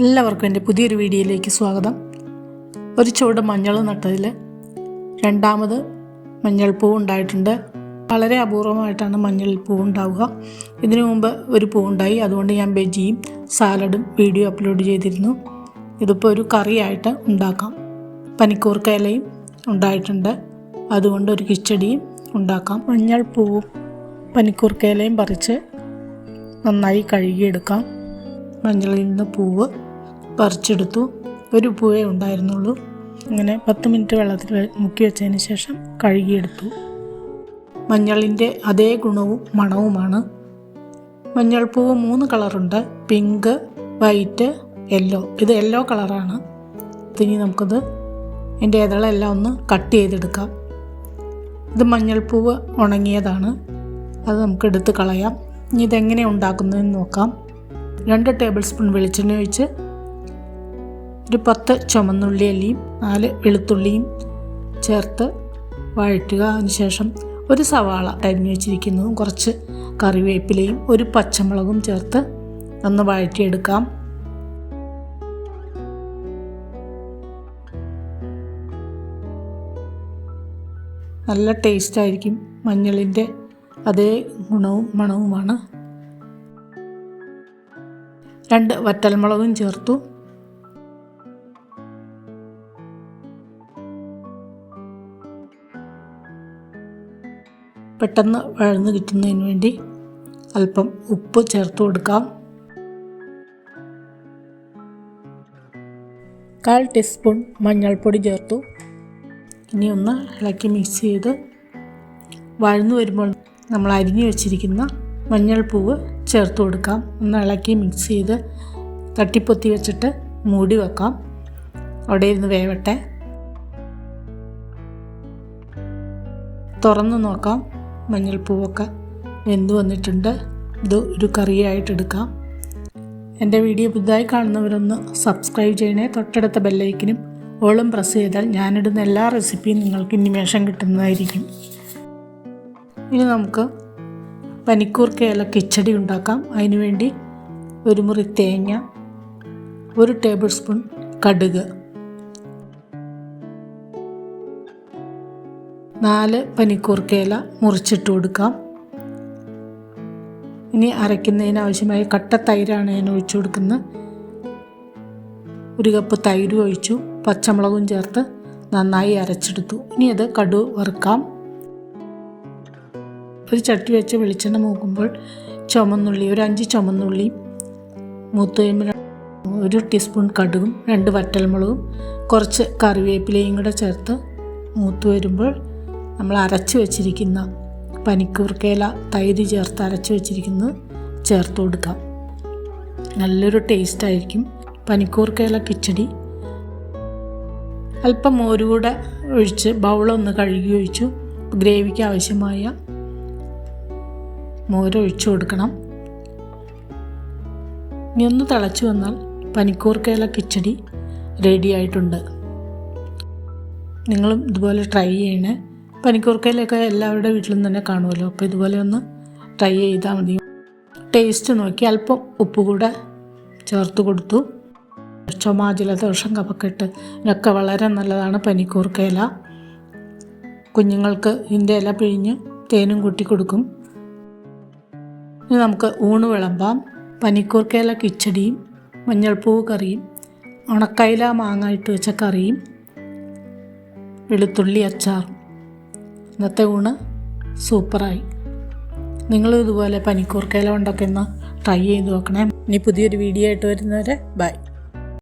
എല്ലാവർക്കും എന്റെ പുതിയൊരു വീഡിയോയിലേക്ക് സ്വാഗതം. ഒരു ചുവട് മഞ്ഞൾ നട്ടതിൽ രണ്ടാമത് മഞ്ഞൾ പൂ ഉണ്ടായിട്ടുണ്ട്. വളരെ അപൂർവമായിട്ടാണ് മഞ്ഞൾ പൂ ഉണ്ടാവുക. ഇതിനു മുമ്പ് ഒരു പൂ ഉണ്ടായി. അതുകൊണ്ട് ഞാൻ ബജിയും സാലഡും വീഡിയോ അപ്ലോഡ് ചെയ്തിരുന്നു. ഇതിപ്പോൾ ഒരു കറിയായിട്ട് ഉണ്ടാക്കാം. പനിക്കൂർക്കയിലയും ഉണ്ടായിട്ടുണ്ട്. അതുകൊണ്ട് ഒരു കിച്ചടിയും ഉണ്ടാക്കാം. മഞ്ഞൾ പൂവും പനിക്കൂർക്ക ഇലയും പറിച്ച് നന്നായി കഴുകിയെടുക്കാം. മഞ്ഞളിൽ നിന്ന് പൂവ് പറിച്ചെടുത്തു. ഒരു പൂവേ ഉണ്ടായിരുന്നുള്ളൂ. അങ്ങനെ പത്ത് മിനിറ്റ് വെള്ളത്തിൽ മുക്കി വെച്ചതിന് ശേഷം കഴുകിയെടുത്തു. മഞ്ഞളിന്റെ അതേ ഗുണവും മണവുമാണ്. മഞ്ഞൾപ്പൂവ് മൂന്ന് കളറുണ്ട്. Pink white yellow. ഇത് യെല്ലോ കളറാണ്. ഇനി നമുക്കത് എന്റെ ഇതളെല്ലാം ഒന്ന് കട്ട് ചെയ്തെടുക്കാം. ഇത് മഞ്ഞൾപ്പൂവ് ഉണങ്ങിയതാണ്. അത് നമുക്ക് എടുത്ത് കളയാം. ഇനി ഇതെങ്ങനെ ഉണ്ടാക്കുന്നതെന്ന് നോക്കാം. രണ്ട് ടേബിൾ സ്പൂൺ വെളിച്ചെണ്ണ ഒഴിച്ച് ഒരു പത്ത് ചുമന്നുള്ളി അല്ലിയും നാല് വെളുത്തുള്ളിയും ചേർത്ത് വഴറ്റുക. അതിനുശേഷം ഒരു സവാള അരിഞ്ഞു വെച്ചിരിക്കുന്നതും കുറച്ച് കറിവേപ്പിലയും ഒരു പച്ചമുളകും ചേർത്ത് ഒന്ന് വഴറ്റിയെടുക്കാം. നല്ല ടേസ്റ്റ് ആയിരിക്കും മഞ്ഞളിന്റെ അതേ ഗുണവും മണവുമാണ്. രണ്ട് വറ്റൽമുളകും ചേർത്തു. പെട്ടെന്ന് വഴന്ന് കിട്ടുന്നതിന് വേണ്ടി അല്പം ഉപ്പ് ചേർത്ത് കൊടുക്കാം. കാൽ ടീസ്പൂൺ മഞ്ഞൾപ്പൊടി ചേർത്തു. ഇനി ഒന്ന് ഇളക്കി മിക്സ് ചെയ്ത് വഴന്നു വരുമ്പോൾ നമ്മൾ അരിഞ്ഞു വെച്ചിരിക്കുന്ന മഞ്ഞൾപ്പൂവ് ചേർത്ത് കൊടുക്കാം. ഒന്ന് ഇളക്കി മിക്സ് ചെയ്ത് തട്ടിപ്പൊത്തി വെച്ചിട്ട് മൂടി വെക്കാം. അവിടെ ഇരുന്ന് വേവട്ടെ. തുറന്ന് നോക്കാം. മഞ്ഞൾപ്പൂവൊക്കെ വെന്ത് വന്നിട്ടുണ്ട്. ഇത് ഒരു കറിയായിട്ട് എടുക്കാം. എന്റെ വീഡിയോ പുതുതായി കാണുന്നവരൊന്ന് സബ്സ്ക്രൈബ് ചെയ്യണേ. തൊട്ടടുത്ത ബെല്ലൈക്കിനും ഓളും പ്രസ് ചെയ്താൽ ഞാനിടുന്ന എല്ലാ റെസിപ്പിയും നിങ്ങൾക്ക് ഇനിമേഷം കിട്ടുന്നതായിരിക്കും. ഇനി നമുക്ക് പനിക്കൂർ കേല കിച്ചടി ഉണ്ടാക്കാം. അതിനുവേണ്ടി ഒരു മുറി തേങ്ങ ഒരു ടേബിൾ സ്പൂൺ കടുക്. നാല് പനിക്കൂർക്കയില മുറിച്ചിട്ട് കൊടുക്കാം. ഇനി അരയ്ക്കുന്നതിന് ആവശ്യമായ കട്ട തൈരാണ് ഞാൻ ഒഴിച്ചു കൊടുക്കുന്നത്. ഒരു കപ്പ് തൈര് ഒഴിച്ചു പച്ചമുളകും ചേർത്ത് നന്നായി അരച്ചെടുത്തു. ഇനി അത് കടു വറുക്കാം. ഒരു ചട്ടി വെച്ച് വെളിച്ചെണ്ണ മൂക്കുമ്പോൾ ചുമന്നുള്ളി ഒരു അഞ്ച് ചുമന്നുള്ളി മൂത്ത് കഴിയുമ്പോൾ ഒരു ടീസ്പൂൺ കടുകും രണ്ട് വറ്റൽമുളകും കുറച്ച് കറിവേപ്പിലയും കൂടെ ചേർത്ത് മൂത്ത് വരുമ്പോൾ നമ്മൾ അരച്ചു വെച്ചിരിക്കുന്ന പനിക്കൂർക്കയില തൈര് ചേർത്ത് അരച്ച് വെച്ചിരിക്കുന്നത് ചേർത്ത് കൊടുക്കാം. നല്ലൊരു ടേസ്റ്റായിരിക്കും പനിക്കൂർക്കയില കിച്ചടി. അല്പം മോര് കൂടെ ഒഴിച്ച് ബൗളൊന്ന് കഴുകി ഒഴിച്ചു. ഗ്രേവിക്ക് ആവശ്യമായ മോര് ഒഴിച്ചു കൊടുക്കണം. ഇനി ഒന്ന് തിളച്ചു വന്നാൽ പനിക്കൂർക്കയില കിച്ചടി റെഡി ആയിട്ടുണ്ട്. നിങ്ങളും ഇതുപോലെ ട്രൈ ചെയ്യണേ. പനിക്കൂർക്കയിലൊക്കെ എല്ലാവരുടെ വീട്ടിലും തന്നെ കാണുമല്ലോ. അപ്പോൾ ഇതുപോലെ ഒന്ന് ട്രൈ ചെയ്താൽ മതി. ടേസ്റ്റ് നോക്കി അല്പം ഉപ്പ് കൂടെ ചേർത്ത് കൊടുത്തു. ചുമ ജലദോഷം കഫക്കെട്ട് ഇതൊക്കെ വളരെ നല്ലതാണ് പനിക്കൂർക്കയില. കുഞ്ഞുങ്ങൾക്ക് ഇതിന്റെ ഇല പിഴിഞ്ഞ് തേനും കൂട്ടി കൊടുക്കും. ഇനി നമുക്ക് ഊണ് വിളമ്പാം. പനിക്കൂർക്കയില കിച്ചടിയും മഞ്ഞൾപ്പൂവ് കറിയും ഉണക്കയില മാങ്ങ ഇട്ട് വെച്ച കറിയും വെളുത്തുള്ളി അച്ചാറും. ഇന്നത്തെ ഊണ് സൂപ്പറായി. നിങ്ങൾ ഇതുപോലെ പനിക്കൂർക്കയില ഒന്ന് ട്രൈ ചെയ്ത് നോക്കണേ. ഇനി പുതിയൊരു വീഡിയോ ആയിട്ട് വരുന്നവരെ ബൈ